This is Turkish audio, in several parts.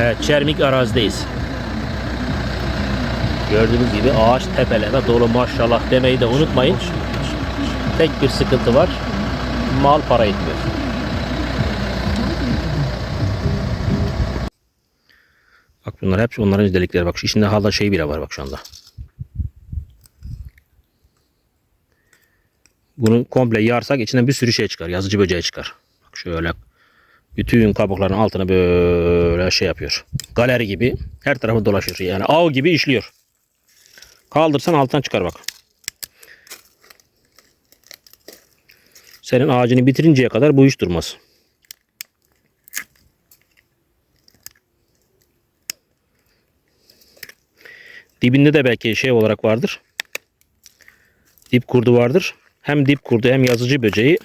Evet, Çermik arazideyiz. Gördüğünüz gibi ağaç tepeleme dolu maşallah demeyi de unutmayın. Tek bir sıkıntı var. Mal para etmiyor. Bak bunlar hep onların delikleri. Bak şu içinde hala şey bile var bak şu anda. Bunu komple yarsak içinden bir sürü şey çıkar. Yazıcı böceği çıkar. Bak şöyle bütün kabukların altına böyle şey yapıyor. Galeri gibi her tarafı dolaşıyor. Yani av gibi işliyor. Kaldırsan alttan çıkar bak. Senin ağacını bitirinceye kadar bu iş durmaz. Dibinde de belki şey olarak vardır. Dip kurdu vardır. Hem dip kurdu hem yazıcı böceği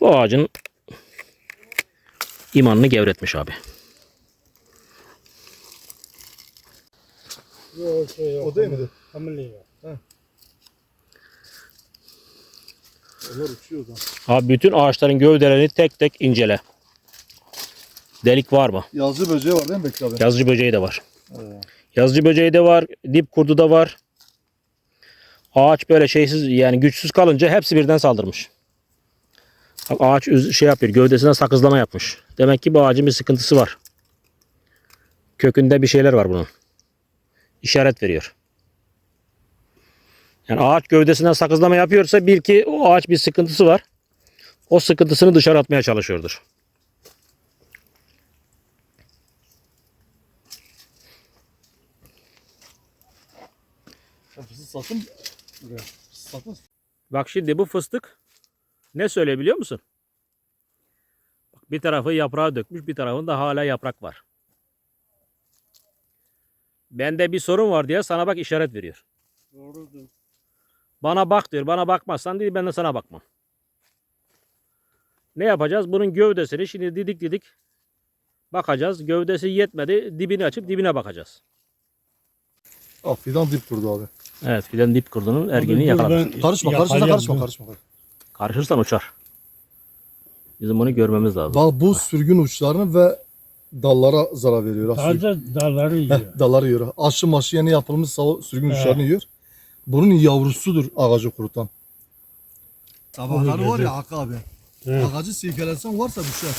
bu ağacın imanını gevretmiş abi. Yok şey yok. O değil midir? Hamile yok. Onlar uçuyor da. Abi bütün ağaçların gövdelerini tek tek incele. Delik var mı? Yazı böceği var değil mi Bekir abi? Yazıcı böceği de var. Ee, Yazıcı böceği de var. Dip kurdu da var. Ağaç böyle şeysiz yani güçsüz kalınca hepsi birden saldırmış. Bak ağaç şey yapıyor. Gövdesine sakızlama yapmış. Demek ki bu ağacın bir sıkıntısı var. Kökünde bir şeyler var bunun. İşaret veriyor. Yani ağaç gövdesinden sakızlama yapıyorsa bil ki o ağaç bir sıkıntısı var. O sıkıntısını dışarı atmaya çalışıyordur. Fıstık sattın. Bak şimdi bu fıstık ne söyleyebiliyor musun? Bak bir tarafı yaprağı dökmüş, bir tarafında hala yaprak var. Bende bir sorun var diye sana bak işaret veriyor. Doğrudur. Bana bak diyor. Bana bakmazsan değil ben de sana bakmam. Ne yapacağız? Bunun gövdesini şimdi didik didik bakacağız. Gövdesi yetmedi. Dibini açıp dibine bakacağız. Ah fidan dip durdu abi. Evet fidan dip kurdunun ergini yakaladık. Karışma karışma karışma dur. karışma. Karışırsan uçar. Bizim bunu görmemiz lazım. Bak bu sürgün uçlarını ve dallara zarar veriyor. Sadece dalları yiyor. Heh, dalları yiyor. Aşı maşı yeni yapılmış sürgün He. uçlarını yiyor. Bunun yavrusudur ağacı kurutan. Sabahları var ya, Hakkı abi. He. Ağacı silkelersen varsa düşer.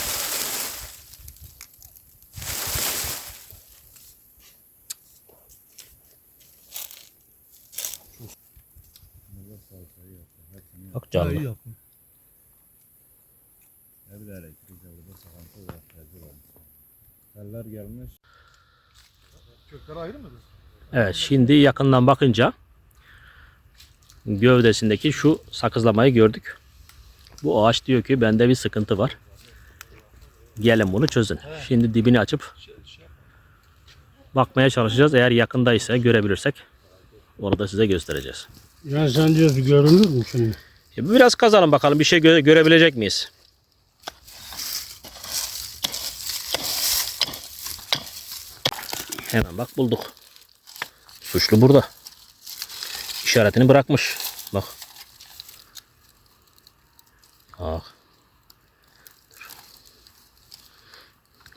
Bak canlı. İyi yaptın. Evde elektrik evde sıkıntı var. Rezil olmuş. Teller gelmiş. Kökleri ayrı mıdır? Evet şimdi yakından bakınca gövdesindeki şu sakızlamayı gördük. Bu ağaç diyor ki bende bir sıkıntı var. Gelin bunu çözün. Şimdi dibini açıp bakmaya çalışacağız. Eğer yakındaysa görebilirsek onu da size göstereceğiz. Ya sen diyorsun görünür mü şimdi? E, Biraz kazalım bakalım bir şey gö- görebilecek miyiz? Hemen bak bulduk. Suçlu burada. İşaretini bırakmış. Bak. Bak. Dur.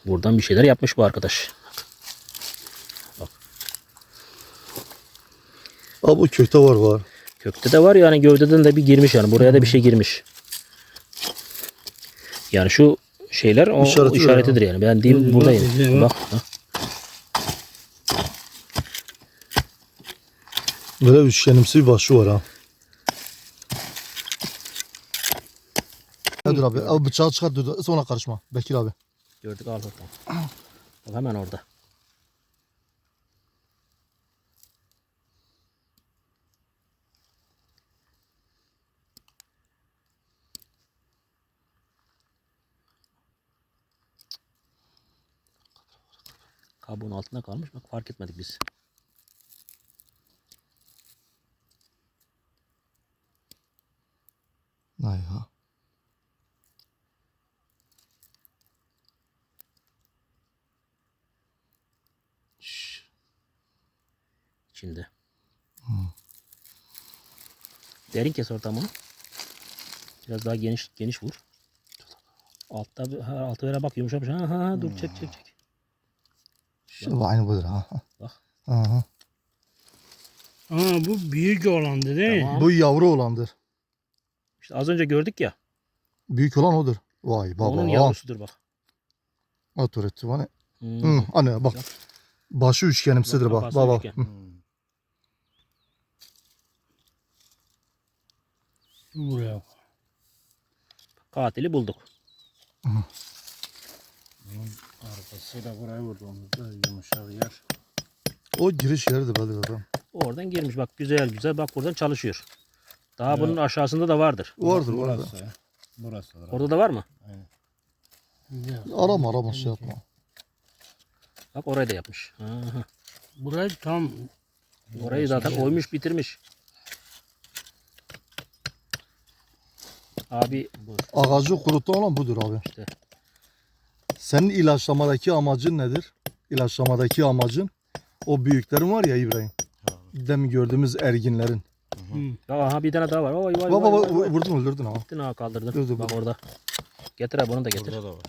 Buradan bir şeyler yapmış bu arkadaş. Abi bu kökte var var. Kökte de var yani gövdeden de bir girmiş yani buraya da bir şey girmiş. Yani şu şeyler o İşareti işaretidir yani. Ben diyeyim Bak, buradayım. bak. Bak. ha. Böyle üçgenimsi bir başı var ha. Nedir abi? Abi bıçağı çıkar sonra karışma. Bekir abi. Gördük al bakalım. Bak hemen orada. Kabuğun altında kalmış. Bak fark etmedik biz. Ay ha. içinde. Derin kes ortamını. Biraz daha geniş geniş vur. Altta ha, altı vere bak yumuşamış. Ha, ha, dur çek çek çek. İşte bu aynı budur ha. Bak. Aha. Aa bu büyük olandı değil mi? Tamam. Bu yavru olandır. İşte az önce gördük ya. Büyük olan odur. Vay baba. Onun yavrusudur bak. Otur etti bana. Hmm. Hı, anne bak. Başı üçgenimsidir bak. Kafası Baba. üçgen. Hı. Buraya. Katili bulduk. Arkasıyla buraya vurduğumuzda yumuşak yer. O giriş yeridir belki adam. Oradan girmiş bak güzel güzel bak buradan çalışıyor. Daha Ya. bunun aşağısında da vardır. Vardır vardır. Burası. Burası. Orada da var mı? Güzel. Arama arama şey yapma. Bak orayı da yapmış. Aha. Burayı tam Orayı zaten oymuş bitirmiş. Abi Ağacı kurutan olan budur abi. İşte. Senin ilaçlamadaki amacın nedir? İlaçlamadaki amacın o büyüklerin var ya İbrahim. Demin gördüğümüz erginlerin. hı. aha bir tane daha var. Vay vay Baba vay, vay, vurdun öldürdün ama. Gittin ha kaldırdın. Dur, dur, bak dur. orada. Getir abi bunu da getir. Burada da var.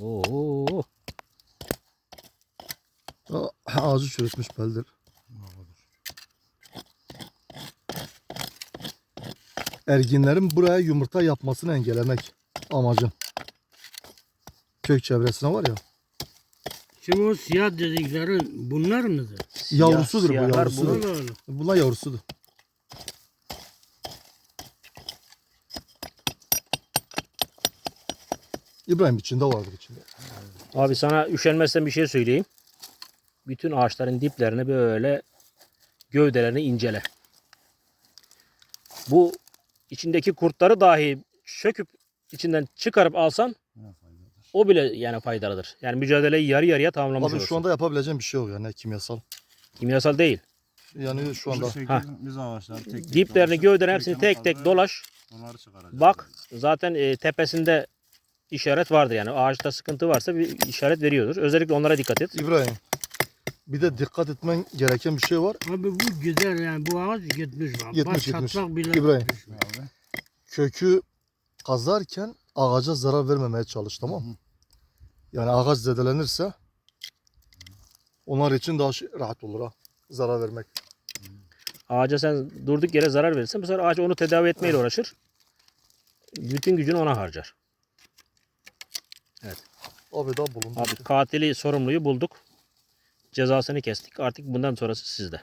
Oo. Aa, Ağacı çürütmüş beldir. Erginlerin buraya yumurta yapmasını engellemek amacın. Kök çevresine var ya. Şimdi o siyah dedikleri bunlar mıdır? Yavrusudur bu, siyahlar yavrusudur. bu. Allah Allah. Bunlar yavrusudur. İbrahim içinde vardır içinde. Abi sana üşenmezsen bir şey söyleyeyim. Bütün ağaçların diplerini böyle gövdelerini incele. Bu içindeki kurtları dahi söküp içinden çıkarıp alsan? O bile yani faydalıdır. Yani mücadeleyi yarı yarıya tamamlamış Abi olursun. şu anda yapabileceğim bir şey yok yani kimyasal. Kimyasal değil. Yani şu anda Ha. biz ağaçları tek tek Diplerini, dolaşıp gövdelerini hepsini tek tek dolaş. Onları çıkaracağız. Bak zaten e, tepesinde işaret vardır yani. Ağaçta sıkıntı varsa bir işaret veriyordur. Özellikle onlara dikkat et. İbrahim bir de dikkat etmen gereken bir şey var. Abi bu güzel yani bu ağaç gitmiş bak. Gitmiş, Bak gitmiş. çatlak bile İbrahim. gitmiş. Abi. Kökü kazarken ağaca zarar vermemeye çalış tamam mı? Yani ağaç zedelenirse onlar için daha şey- rahat olur ha. Zarar vermek. Ağaca sen durduk yere zarar verirsen bu sefer ağaç onu tedavi etmeyle uğraşır. Bütün gücünü ona harcar. Abi daha bulundu. Abi katili sorumluyu bulduk. Cezasını kestik. Artık bundan sonrası sizde.